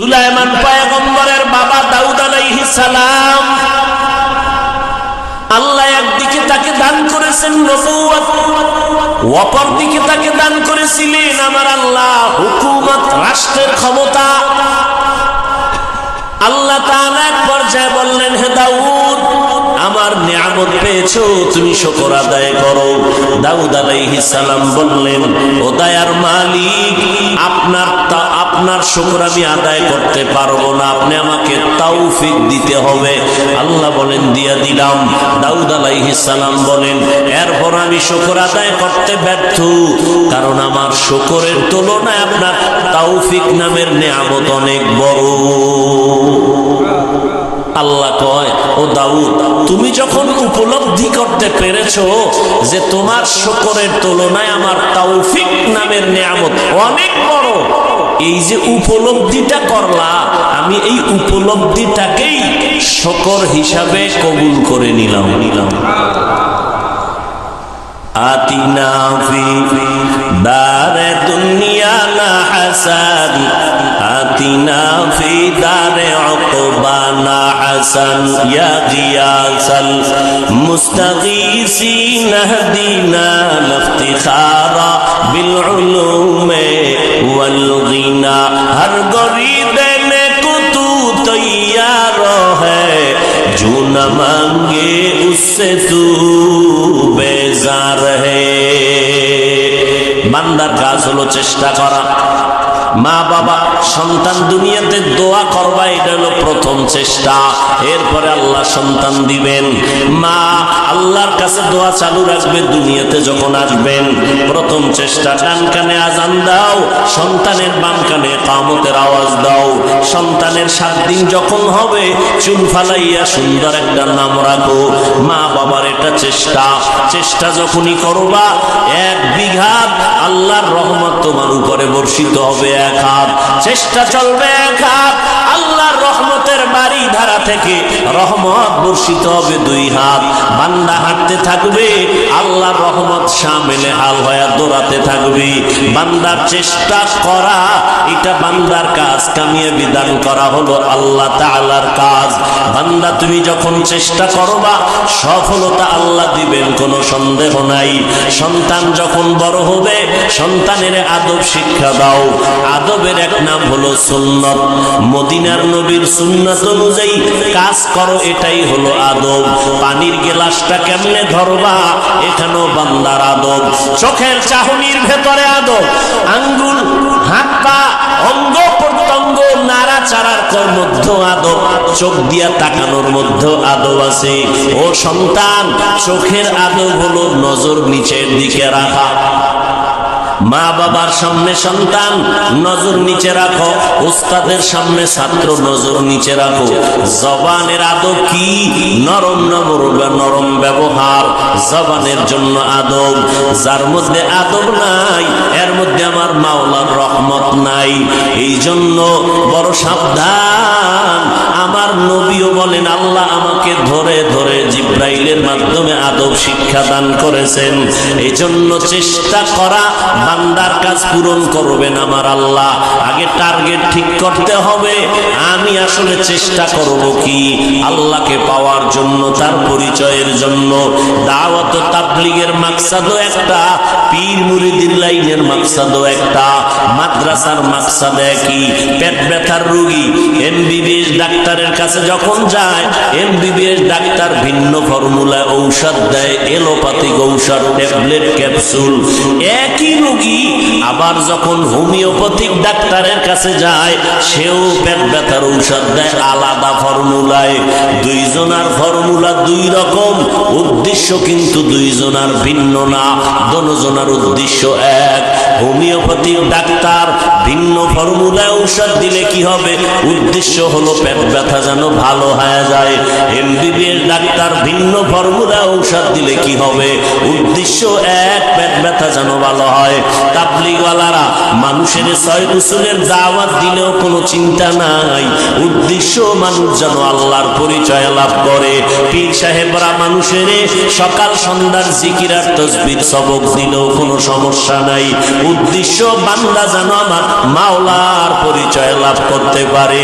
সুলাইমান পায়গম্বরের বাবা দাউদ আলাইহি সালাম। আল্লাহ একদিকে তাকে দান করেছেন নবুয়ত অপর দিকে তাকে দান করেছিলেন আমার আল্লাহ হুকুমত, রাষ্ট্রের ক্ষমতা। আল্লাহ তাআলা এক পর্যায়ে বললেন, হে দাউদ আমার নিয়ামত পেয়েছ, তুমি শকর আদায় করো। দাউদ আলাইহিস সালাম বললেন, ও দয়ার মালিক, আপনার তা, আপনার শুকর আমি আদায় করতে পারব না, আপনি আমাকে তাওফিক দিতে হবে। আল্লাহ বলেন, দিয়া দিলাম। দাউদ আলাইহিস সালাম বলেন, এরপর আমি শুকর আদায় করতে ব্যর্থ, কারণ আমার শুকরের তুলনায় আপনার তাওফিক নামের নিয়ামত অনেক বড়। আল্লাহ কয়, ও দাউদ, তুমি যখন উপলব্ধি করতে পেরেছ যে তোমার শকরের তুলনায় আমার তৌফিক নামের নিয়ামত অনেক বড়, এই যে উপলব্ধিটা করলা, আমি এই উপলব্ধিটাকেই শকর হিসাবে কবুল করে নিলাম। নিলাম আতিনা দুনিয়া না হাসান آتنا في دار عقبانا حسن يا غياث المستغيثين اهدنا لافتخار بالعلوم والغنى هر غريب تیار ہے جو نہ مانگے اس سے تو بیزار ہے বান্দার কাজ হলো চেষ্টা করা মা বাবা, সন্তান দুনিয়াতে দোয়া করবা, এটা হলো প্রথম চেষ্টা। এরপরে আল্লাহ সন্তান দিবেন। মা, আল্লাহর কাছে দোয়া চালু রাখবে দুনিয়াতে যখন আসবেন। প্রথম চেষ্টা, ডান কানে আজান দাও, সন্তানের বাম কানে কামতের আওয়াজ দাও। সন্তানের সাত দিন যখন হবে, চুল ফালাইয়া সুন্দর একটা নাম রাখো। মা বাবার এটা চেষ্টা। চেষ্টা যখনই করবা, এক বিঘা আল্লাহর রহমত তোমার উপরে বর্ষিত হবে। চেষ্টা চলবে এক আল্লাহর রহমতের বাড়ি ধারা থেকে রহমত বর্ষিত হবে দুই হাত। বান্দা হাঁটতে থাকবে, আল্লাহর রহমত সামেলে হাল হয়ে দৌড়াতে থাকবে। বান্দার চেষ্টা করা, এটা বান্দার কাজ। কামিয়ে বিধান করা হলো আল্লাহ তাআলার কাজ। বান্দা, তুমি যখন চেষ্টা করবা, সফলতা আল্লাহ দিবেন, কোনো সন্দেহ নাই। সন্তান যখন বড় হবে, সন্তানের আদব শিক্ষা দাও। আদবের এক নাম হলো সুন্নত। মদিনার নবীর সুন্নত অনুযায়ী কাজ করো, এটাই হলো আদব। পানির গেলাসটা কেমনে ধরবা, এখানেও বান্দার আদব। চোখের চাহনির ভেতরে আদব। আঙ্গুল, হাত, পা, অঙ্গ, প্রত্যঙ্গ নাড়াচাড়ার মধ্য আদব। চোখ দিয়া তাকানোর মধ্য আদব আছে। ও সন্তান, চোখের আদব হলো নজর নিচের দিকে রাখা। মা বাবার সামনে সন্তান, নজর নিচে রাখো। উস্তাদের সামনে ছাত্র, নজর নিচে রাখো। জবানের আদব কি? নরম নবর নরম ব্যবহার জবানের জন্য আদব। যার মধ্যে আদব নাই, এর মধ্যে আমার মাওলার রহমত নাই। এই জন্য বড় সাবধান। আমার নবীও বলেন, আল্লাহ আমাকে ধরে ধরে জিব্রাইলের মাধ্যমে আদব শিক্ষা দান করেছেন। এই জন্য চেষ্টা করা বান্দার কাজ পূরণ করবেন আমার আল্লাহ। আগে টার্গেট ঠিক করতে হবে। আমি আসলে চেষ্টা করব কি? আল্লাহকে পাওয়ার জন্য, তার পরিচয়ের জন্য। দাওয়াত তাবলিগের মাকসাদও একটা, পীর মুরিদির লাইনের মাকসাদও একটা, মাদ্রাসার মাকসাদ একই, পেট ব্যথার রোগী, এমবিবিএস ডাক্তারের কাছে যখন যায়, এমবিবিএস ডাক্তার ভিন্ন ফর্মুলা ঔষধ দেয়, এলোপ্যাথিক ঔষধ, ট্যাবলেট, ক্যাপসুল। একই রোগী আবার যখন হোমিওপ্যাথিক ডাক্তারের কাছে যায়, সেও পেট ব্যথার ঔষধ দেয়। আলাদা ফর্মুলায় দুইজনার ফর্মুলা দুই রকম, উদ্দেশ্য কিন্তু দুইজনার ভিন্ন না দনজনার উদ্দেশ্য এক। হোমিওপ্যাথিক ডাক্তার, ভিন্ন ফর্মুলায় ঔষধ দিলে কি হবে? উদ্দেশ্য হলো পেট ব্যথা যেন ভালো হয়ে যায়। এমবিবিএস ডাক্তার ভিন্ন ফর্মুলা ঔষধ দিলে কি হবে? উদ্দেশ্য এক, পেট ব্যথা যেন ভালো হয়। তাবলিগওয়ালারা, মানুষের ছয় রসুলের দাওয়াত দিলেও কোনো চিন্তা নাই। উদ্দেশ্য মানুষ যেন আল্লাহর পরিচয় লাভ করে। পীর সাহেবরা মানুষের সকাল সন্ধ্যার জিকিরার তসবির সবক দিলেও কোনো সমস্যা নাই। উদ্দেশ্য বাংলা যেন আমার মাওলার পরিচয় লাভ করতে পারে।